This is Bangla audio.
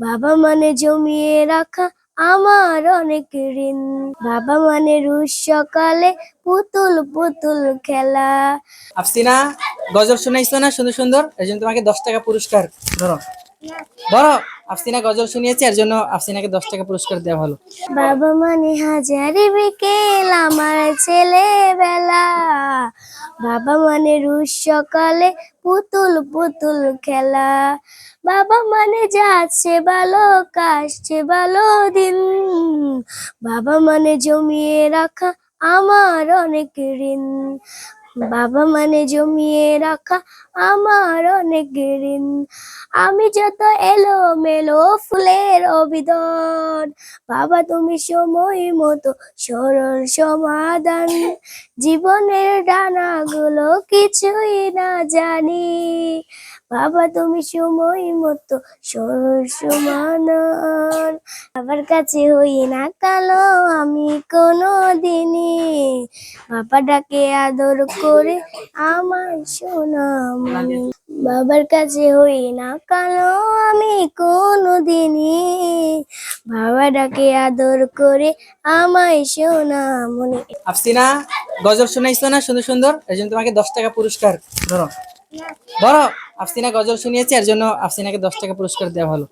বাবা মানে জমিয়ে রাখা আমার অনেক ঋণ। বাবা মানে রোজ সকালে পুতুল পুতুল খেলা। আফসিনা গজল শুনাইছো না? সুন্দর সুন্দর। এর জন্য তোমাকে দশ টাকা পুরস্কার। ধরো। ধরো। আফসিনা গজল শুনিয়েছে এর জন্য আফসিনাকে দশ টাকা পুরস্কার দেওয়া হলো। বাবা মানে হাজারি বিকেল আমার ছেলেবেলা। বাবা মানে রুশ সকালে পুতুল পুতুল খেলা। বাবা মানে যাচ্ছে ভালো কাশছে ভালো দিন। বাবা মানে জমিয়ে রাখা আমার অনেক ঋণ। বাবা মানে জমিয়ে রাখা আমার অনেক ঋণ। আমি যত এলো মেলো ফুলের অভিদন, বাবা তুমি সময় মতো সরল সমাধান। জীবনের ডানাগুলো কিছুই না জানি, বাবা তুমি সময় মতো সরল সমাধান। বাবার কাছে হই না কালো আমি কোনো দিনই বাবা ডাকে আদর করে আমার সোনামণি বাবার কাছে হই না কালো আমি কোনো দিনই বাবা ডাকে আদর করে আমায় শোনা মনে। আফসিনা গজল শুনাইছো না? সুন্দর সুন্দর। এর জন্য তোমাকে দশ টাকা পুরস্কার। ধরো। ধরো, আফসিনা গজল শুনিয়েছে, এর জন্য আফসিনাকে দশ টাকা পুরস্কার দেওয়া হলো।